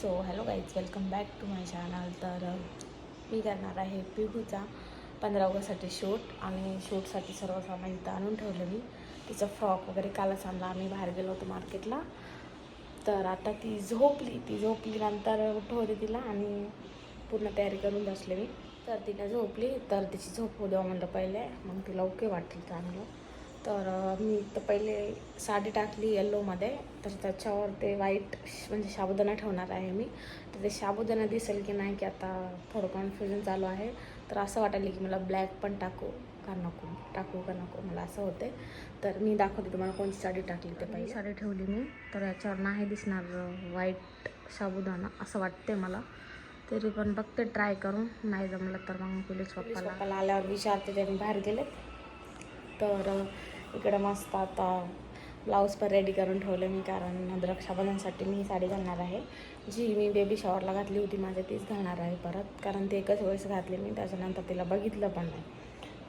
So hello guys welcome back to my channel तर मी करणार आहे पिहूचा पंधरा ऑगस्टसाठी शूट. आणि शूटसाठी सर्व सामान इथं आणून ठेवलं मी. तिचा फ्रॉक वगैरे कालच आणला. आम्ही बाहेर गेलो होतो मार्केटला. तर आता ती झोपली. ती झोपली नंतर उठवते तिला आणि पूर्ण तयारी करून बसले मी. तर तिने झोपली. तर तिची झोप होऊ द्यावं म्हणलं पहिले. मग तिला ओके वाटली चांगलं. तर मी तर पहिले साडी टाकली येल्लोमध्ये तर त्याच्यावर ते व्हाईट म्हणजे साबुदाणा ठेवणार आहे मी. तर ते साबुदाणा दिसेल की नाही की आता थोडं कन्फ्युजन चालू आहे. तर असं वाटायला की मला ब्लॅक पण टाकू का नको? टाकू का नको? मला असं होते तर मी दाखवते तुम्हाला कोणती साडी टाकली ते पहिली. साडी ठेवली मी. तर याच्यावर नाही दिसणार व्हाईट साबुदाणा असं वाटते मला. तरी पण बघते ट्राय करून. नाही जमलं तर मग पोलीस पप्पाला आल्यावर विचारते त्यांनी बाहेर गेले तर इकडं मस्त आता ब्लाऊज पण रेडी करून ठेवलं मी कारण रक्षाबंधनसाठी मी ही साडी घालणार आहे. जी मी बेबी शॉवरला घातली होती माझ्या तीच घालणार आहे परत कारण ते एकच वेळेस घातली मी त्याच्यानंतर तिला बघितलं पण नाही.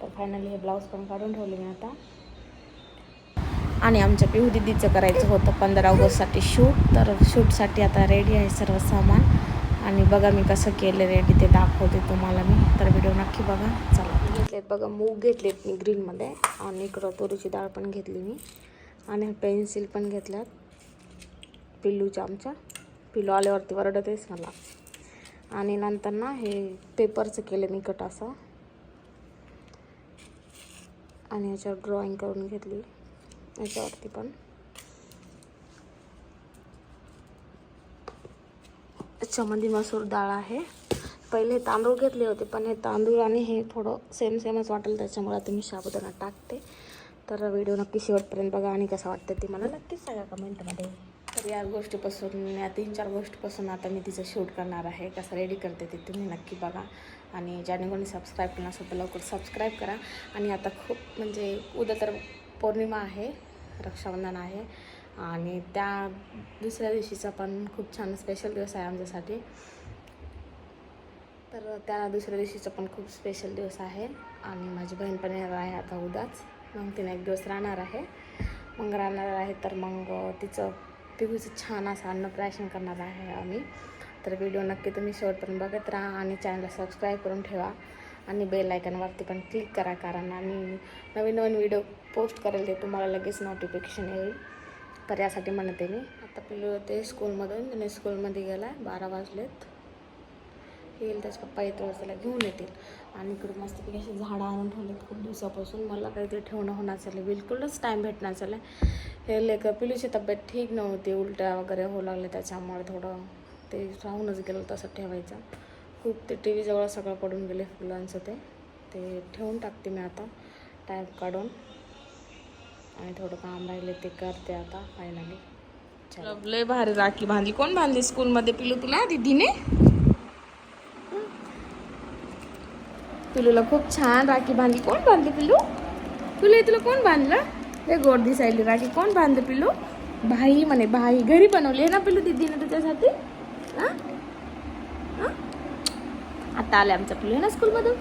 तर फायनली हे ब्लाऊज पण काढून ठेवले मी आता. आणि आमच्या पिहू दिदीचं करायचं होतं पंधरा ऑगस्टसाठी शूट तर शूटसाठी आता रेडी आहे सर्व सामान. आणि बघा मी कसं केलं रेडी ते दाखवते तुम्हाला मी. नक्की बघा. चला. घेतलेत बघा मूग घेतलेत मी ग्रीनमध्ये आणि इकडं तुरीची डाळ पण घेतली मी. आणि पेन्सिल पण घेतल्यात. पिल्लूच्या आमच्या पिल्लू आल्यावरती वरडतेच मला आणि नंतर ना हे पेपरचं केलं मी कट असं. आणि याच्यावर ड्रॉइंग करून घेतली. याच्यावरती पण. याच्यामध्ये मसूर डाळ आहे. पहिले तांदूळ घेतले होते पण हे तांदूळ आणि हे थोडं सेम सेमच वाटेल त्याच्यामुळे आता मी साबुदाणा टाकते. तर व्हिडिओ नक्की शेवटपर्यंत बघा आणि कसं वाटतं ते मला नक्कीच सांगा कमेंटमध्ये तर या गोष्टीपासून या तीन चार गोष्टीपासून आता मी तिचं शूट करणार आहे कसं रेडी करते ते तुम्ही नक्की बघा. आणि ज्याने कोणी सबस्क्राईब केलं असेल तर लवकर सबस्क्राईब करा. आणि आता खूप म्हणजे उद्या तर पौर्णिमा आहे रक्षाबंधन आहे. आणि त्या दुसऱ्या दिवशीचा पण खूप छान स्पेशल दिवस आहे आमच्यासाठी. तर त्या दुसऱ्या दिवशीचा पण खूप स्पेशल दिवस आहे. आणि माझी बहीण पण येणार आहे आता उद्याच. मग तिने एक दिवस राहणार आहे. मग राहणार आहे तर मग तिचं पिहूचं छान असं अन्नप्राशन करणार आहे आम्ही. तर व्हिडिओ नक्की तुम्ही शेवटपर्यंत बघत राहा आणि चॅनलला सबस्क्राईब करून ठेवा. आणि बेल आयकनवरती पण क्लिक करा कारण आम्ही नवीन नवीन व्हिडिओ पोस्ट करेल ते तुम्हाला लगेच नोटिफिकेशन येईल. तर यासाठी म्हणते मी आता पिल्लू ते स्कूलमधून त्याने स्कूलमध्ये गेला आहे बारा वाजलेत. येईल त्याचे पप्पा येतो वेळेस त्याला घेऊन येतील. आणि इकडे मस्तपैकी अशी झाडं आणून ठेवलेत खूप दिवसापासून. मला काहीतरी ठेवणं होणार चाललं बिलकुलच टाईम भेटणार चाललं हे लेकर पिलूची तब्येत ठीक नव्हती. उलट्या वगैरे होऊ लागले त्याच्यामुळे थोडं ते राहूनच गेलं तसं ठेवायचं. खूप ते टी व्हीजवळ सगळं पडून गेले फुलांचं ते. ते ठेवून टाकते मी आता. टाईम काढून. आणि थोडं काम राहिले ते करते आता फायनली लय भारी राखी बांधली. कोण बांधली स्कूलमध्ये पिलू तुला? दीदीने? पिलूला खूप छान राखी बांधली. कोण बांधली पिलू? तुला तुला कोण बांधलं? ते गोड दिसायली राखी. कोण बांधलं पिलू? भाई म्हणे भाई. घरी बनवली आहे ना पिलू दीदीने तुझ्यासाठी हां? हां? आता आले आमचं पिलू. आहे ना स्कूलमधून?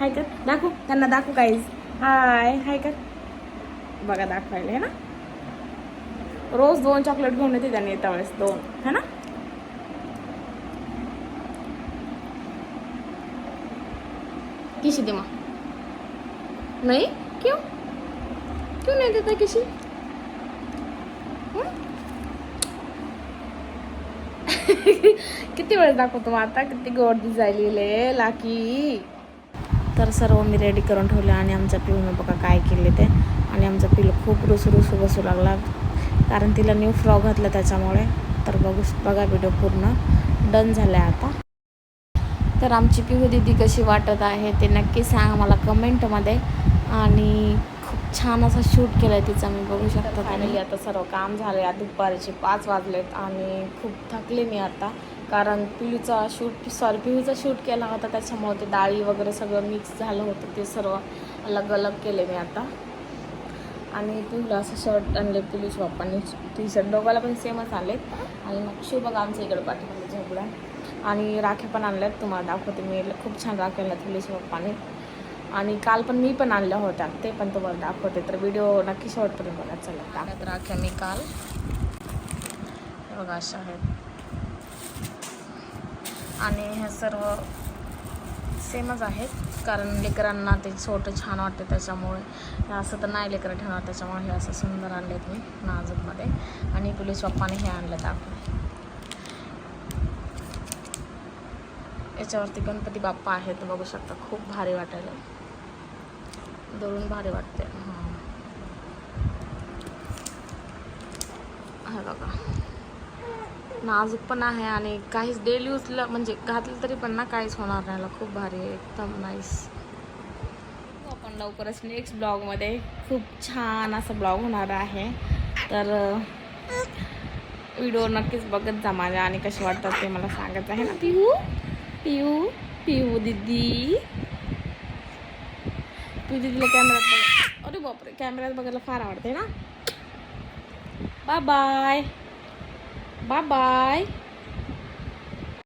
हाय कर. दाखवू. त्यांना दाखवू काहीच हाय हाय कर. बघा दाखवायला आहे ना? रोज दोन चॉकलेट घेऊन येते त्याने येता वेळेस. दोन. है ना? किसी दे माँ नहीं? क्यों? क्यों नहीं देता किसी किती वेळ दाखवतो मग आता? किती गोड दिसायलेले लाकी. तर सर्व मी रेडी करून ठेवले आणि आमच्या पिऊनं बघा काय केले ते. आणि आमचा पिलू खूप रुसू रुसू बसू लागला. कारण तिला न्यू फ्रॉक घातला त्याच्यामुळे. तर बघू बघा व्हिडिओ पूर्ण. डन झाला आहे आता. तर आमची पिहू दिदी कशी वाटत आहे ते नक्की सांगा मला कमेंटमध्ये. आणि खूप छान असा शूट केला आहे तिचा मी बघू शकता फायनली आता सर्व काम झालं आहे दुपारचे पाच वाजलेत आणि खूप थकले मी आता. कारण पिलूचा शूट सॉरी पिहूचा शूट केला होता त्याच्यामुळे ते डाळी वगैरे सगळं मिक्स झालं होतं ते सर्व अलग अलग केले मी आता. आणि पिहूला असं शर्ट आणले पिलूच्या पप्पांनी. टी शर्ट दोघाला पण सेमच आलेत. आणि मग बघा आमच्या इकडे पाठीमध्ये झोपडा आणि राख्या पण आणल्यात तुम्हाला दाखवते मी. खूप छान राख्या आणल्यात पिलूच्या पप्पाने. आणि काल पण मी पण आणल्या होत्या ते पण तुम्हाला दाखवते. तर व्हिडिओ नक्की शेवटपर्यंत बघा. चला टाकत राख्या मी काल. बघा अशा आहेत. आणि ह्या सर्व सेमच आहेत कारण लेकरांना ते छोटं छान वाटते त्याच्यामुळे. हे असं तर नाही लेकरं ठेवणार त्याच्यामुळे हे असं सुंदर आणलेत मी नाजूकमध्ये. आणि पुलिस पप्पाने हे आणलं दाखवलं याच्यावरती गणपती बाप्पा आहेत बघू शकता. खूप भारी वाटायला. दळून भारी वाटते हां. बघा. नाजूक पण आहे आणि काहीच डेली यूजला म्हणजे घातलं तरी पण ना काहीच होणार नाही खूप भारी आहे. एकदम नाईस हो, आपण लवकरच नेक्स्ट ब्लॉगमध्ये खूप छान असा ब्लॉग होणार आहे. तर व्हिडिओ नक्कीच बघत जा माझ्या आणि कसे वाटतात ते मला सांगत आहे ना पिहू पिहू पिऊ दिदी. पिहू दिदीला कॅमेऱ्यात बघ. अरे बापरे कॅमेऱ्यात बघायला फार आवडते ना. Bye bye bye bye